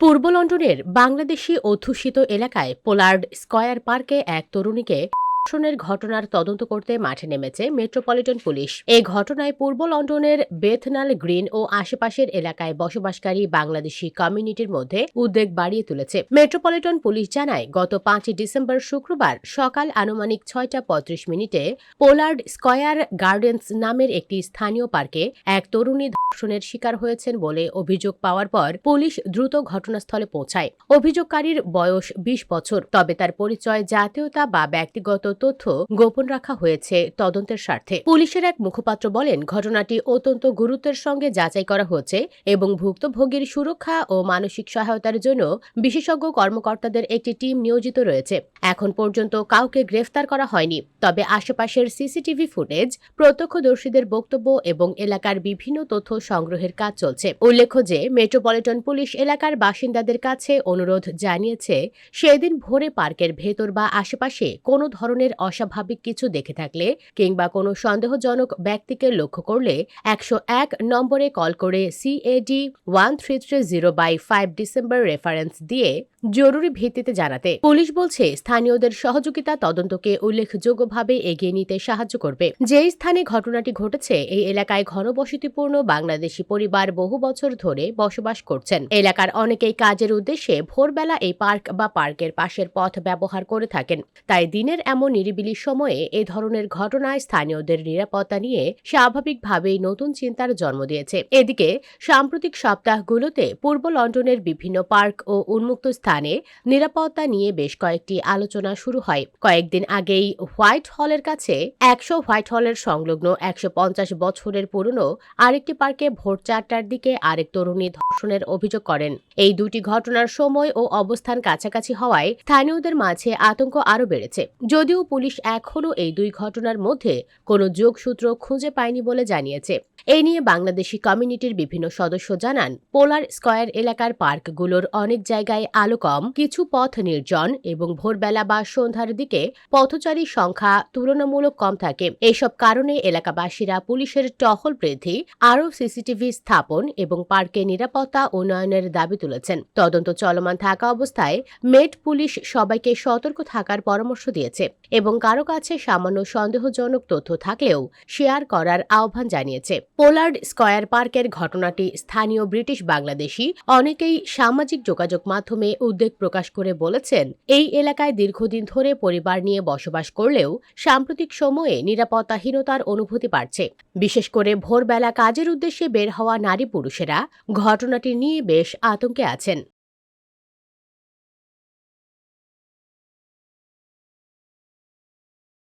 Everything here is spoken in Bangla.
পূর্ব লন্ডনের বাংলাদেশি অধ্যুষিত এলাকায় পোলার্ড স্কয়ার পার্কে এক তরুণীকে ধর্ষণের ঘটনার তদন্ত করতে মাঠে নেমেছে মেট্রোপলিটন পুলিশ। এই ঘটনায় পূর্ব লন্ডনের বেথনাল গ্রিন ও আশেপাশের এলাকায় বসবাসকারী বাংলাদেশি কমিউনিটির মধ্যে উদ্বেগ বাড়িয়ে তুলেছে। মেট্রোপলিটন পুলিশ জানায়, গত পাঁচই ডিসেম্বর শুক্রবার সকাল আনুমানিক ছয়টা পঁয়ত্রিশ মিনিটে পোলার্ড স্কয়ার গার্ডেন্স নামের একটি স্থানীয় পার্কে এক তরুণী ধর্ষণের শিকার হয়েছেন বলে অভিযোগ পাওয়ার পর পুলিশ দ্রুত ঘটনাস্থলে পৌঁছায়। অভিযোগকারীর বয়স বিশ বছর, তবে তার পরিচয় জাতীয়তা বা ব্যক্তিগত তথ্য গোপন রাখা হয়েছে তদন্তের স্বার্থে। পুলিশের এক মুখপাত্র বলেন, ঘটনাটি অত্যন্ত গুরুত্বের সঙ্গে যাচাই করা হচ্ছে এবং ভুক্তভোগীর সুরক্ষা ও মানসিক সহায়তার জন্য বিশেষজ্ঞ কর্মকর্তাদের একটি টিম নিয়োজিত রয়েছে। এখন পর্যন্ত কাউকে গ্রেফতার করা হয়নি। তবে আশেপাশের সিসিটিভি ফুটেজ, প্রত্যক্ষদর্শীদের বক্তব্য এবং এলাকার বিভিন্ন তথ্য সংগ্রহের কাজ চলছে। উল্লেখ্য যে, মেট্রোপলিটন পুলিশ এলাকার বাসিন্দাদের কাছে অনুরোধ জানিয়েছে, সেদিন ভোরে পার্কের ভেতর বা আশেপাশে কোনো ধরনের অস্বাভাবিক কিছু দেখে থাকলে কিংবা কোনো সন্দেহজনক ব্যক্তিকে লক্ষ্য করলে একশো এক নম্বরে কল করে CAD one three three zero by five December reference দিয়ে জরুরি ভিত্তিতে জানাতে। পুলিশ বলছে, স্থানীয়দের সহযোগিতা তদন্তকে উল্লেখযোগ্যভাবে এগিয়ে নিতে সাহায্য করবে। যেই স্থানে ঘটনাটি ঘটেছে, এই এলাকায় ঘনবসতিপূর্ণ বাংলাদেশি পরিবার বহু বছর ধরে বসবাস করছেন। এলাকার অনেকেই কাজের উদ্দেশ্যে ভোরবেলা এই পার্ক বা পার্কের পাশের পথ ব্যবহার করে থাকেন। তাই দিনের এমন নিরিবিলি সময়ে এ ধরনের ঘটনায় স্থানীয়দের নিরাপত্তা নিয়ে স্বাভাবিকভাবেই নতুন চিন্তার জন্ম দিয়েছে। এদিকে, সাম্প্রতিক সপ্তাহগুলোতে পূর্ব লন্ডনের বিভিন্ন পার্ক ও উন্মুক্ত স্থানে নিরাপত্তা নিয়ে বেশ কয়েকটি আলোচনা শুরু হয়। কয়েকদিন আগেই হোয়াইট হলের কাছে একশো হোয়াইট হলের সংলগ্ন একশো পঞ্চাশ বছরের পুরনো আরেকটি পার্কে ভোর চারটার দিকে আরেক তরুণী ধর্ষণের অভিযোগ করেন। এই দুটি ঘটনার সময় ও অবস্থান কাছাকাছি হওয়ায় স্থানীয়দের মাঝে আতঙ্ক আরও বেড়েছে। যদিও পুলিশ এখনও এই দুই ঘটনার মধ্যে কোনো যোগসূত্র খুঁজে পায়নি বলে জানিয়েছে। এই নিয়ে বাংলাদেশি কমিউনিটির বিভিন্ন সদস্য জানান, পোলার স্কয়ার এলাকার পার্কগুলোর অনেক জায়গায় আলো কম, কিছু পথ নির্জন এবং ভোরবেলা বা সন্ধ্যার দিকে পথচারীর সংখ্যা তুলনামূলক কম থাকে। এসব কারণে এলাকাবাসীরা পুলিশের টহল বৃদ্ধি, আরও সিসিটিভি স্থাপন এবং পার্কে নিরাপত্তা উন্নয়নের দাবি তুলেছেন। তদন্ত চলমান থাকা অবস্থায় মেট পুলিশ সবাইকে সতর্ক থাকার পরামর্শ দিয়েছে। এবং কারও কাছে সামান্য সন্দেহজনক তথ্য থাকলেও শেয়ার করার আহ্বান জানিয়েছে। পোলার্ড স্কয়ার পার্কের ঘটনাটি স্থানীয় ব্রিটিশ বাংলাদেশি অনেকেই সামাজিক যোগাযোগ মাধ্যমে উদ্বেগ প্রকাশ করে বলেছেন, এই এলাকায় দীর্ঘদিন ধরে পরিবার নিয়ে বসবাস করলেও সাম্প্রতিক সময়ে নিরাপত্তাহীনতার অনুভূতি বাড়ছে। বিশেষ করে ভোরবেলা কাজের উদ্দেশ্যে বের হওয়া নারী পুরুষেরা ঘটনাটি নিয়ে বেশ আতঙ্কে আছেন।